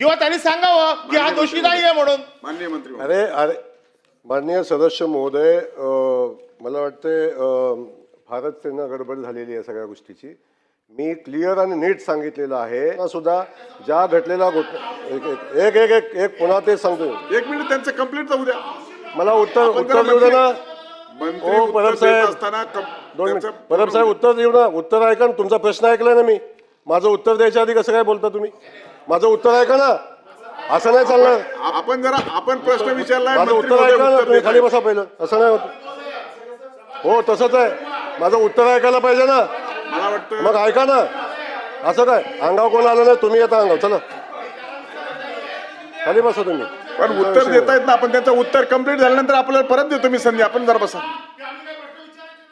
किंवा त्यांनी सांगावं की हा दोषी नाहीये म्हणून. माननीय मंत्री महोदय. अरे अरे माननीय सदस्य महोदय अ, मला वाटते अ, फारच त्यांना गडबड झालेली आहे सगळ्या गोष्टीची. मी क्लिअर आणि नीट सांगितलेलं आहे. ना सुद्धा ज्या घडलेल्या गोष्ट एक एक एक एक एक एक पुन्हा ते सांगतो. एक मिनिट त्यांचं कंप्लीट जाऊ द्या. मला उत्तर आपण उत्तर देऊ दे ना. मंत्री ओ, उत्तर परब देत साहेब. असताना कं- दोन त्यांचं मिनिट परब साहेब उत्तर देऊ ना. उत्तर ऐका ना. तुमचा प्रश्न ऐकलाय ना मी. माझं उत्तर द्यायच्या आधी कसं काय बोलता तुम्ही? माझं उत्तर ऐका ना? असं नाही चालणार. आपण जरा आपण प्रश्न विचारलाय माझं उत्तर महोदय ऐका ना? तुम्ही खाली. बसा पहिलं. असं नाही होत. हो तसंच आहे. माझं उत्तर ऐकायला पाहिजे ना. मला वाटतं मग ऐका ना. असं काय? अंगाव कोण आलं नाही तुम्ही येता अंगाव चला. खाली बसा तुम्ही. पण उत्तर देता येत ना आपण त्यांचं उत्तर कंप्लीट झाल्यानंतर आपल्याला परत देतो मी संधी. आपण जरा बसा.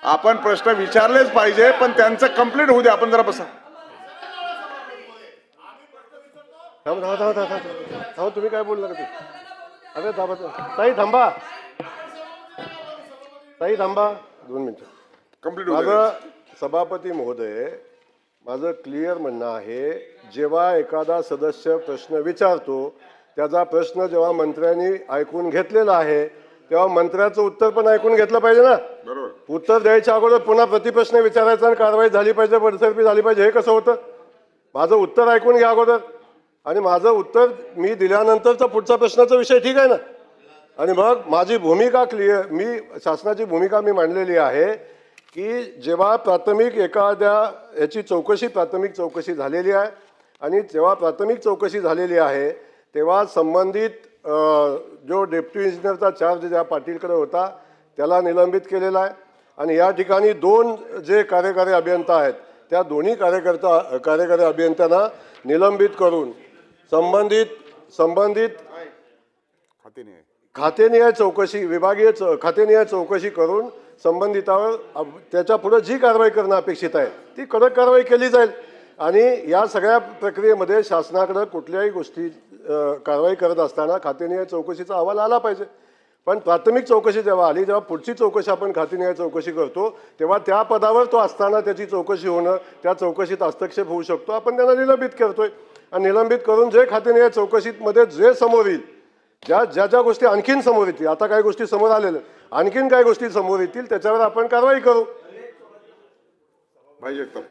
आपण प्रश्न विचारलेच पाहिजे पण त्यांचं कंप्लीट होऊ द्या. आपण जरा बसा. थांब थांब थांब थांब थांब. थांब तुम्ही काय बोलला का ते? अरे थांबा. ताई थांबा. ताई थांबा. दोन मिनिटं. कंप्लीट द्या माझं सभापती महोदय माझं क्लिअर म्हणणं आहे जेव्हा एखादा सदस्य प्रश्न विचारतो त्याचा प्रश्न जेव्हा मंत्र्यांनी ऐकून घेतलेला आहे तेव्हा मंत्र्याचं उत्तर पण ऐकून घेतलं पाहिजे ना? बरोबर. उत्तर द्यायच्या अगोदर पुन्हा प्रतिप्रश्न विचारायचा आणि कारवाई झाली पाहिजे बडसरपी झाली पाहिजे हे कसं होतं? माझं उत्तर ऐकून घ्या अगोदर. आणि माझं उत्तर मी दिल्यानंतरचा पुढचा प्रश्नाचा विषय ठीक आहे ना? आणि मग माझी भूमिका क्लिअर मी शासनाची भूमिका मी मांडलेली आहे की जेव्हा प्राथमिक एखाद्या याची चौकशी प्राथमिक चौकशी झालेली आहे आणि जेव्हा प्राथमिक चौकशी झालेली आहे तेव्हा संबंधित जो डेप्टी इंजिनियरचा चार्ज ज्या पाटीलकडे होता त्याला निलंबित केलेला आहे. आणि या ठिकाणी दोन जे कार्यकारी अभियंता आहेत त्या दोन्ही कार्यकर्ता कार्यकारी अभियंत्यांना निलंबित करून संबंधित संबंधित खाते नाही खातेनिहाय चौकशी विभागीय च खातेनिहाय चौकशी करून संबंधितावर त्याच्या पुढे जी कारवाई करणं अपेक्षित आहे ती कडक कारवाई केली जाईल. आणि या सगळ्या प्रक्रियेमध्ये शासनाकडं कुठल्याही गोष्टी कारवाई करत असताना खातेनिहाय चौकशीचा अहवाल आला पाहिजे. पण प्राथमिक चौकशी जेव्हा आली जेव्हा पुढची चौकशी आपण खातेनिहाय चौकशी करतो तेव्हा त्या पदावर तो असताना त्याची चौकशी होणं त्या चौकशीत हस्तक्षेप होऊ शकतो. आपण त्यांना निलंबित करतोय. आणि निलंबित करून जे खातेनिहाय चौकशीमध्ये जे समोर येईल ज्या ज्या ज्या गोष्टी आणखीन समोर येतील आता काही गोष्टी समोर आलेल्या आणखीन काही गोष्टी समोर येतील त्याच्यावर आपण कारवाई करू. भाई जगताप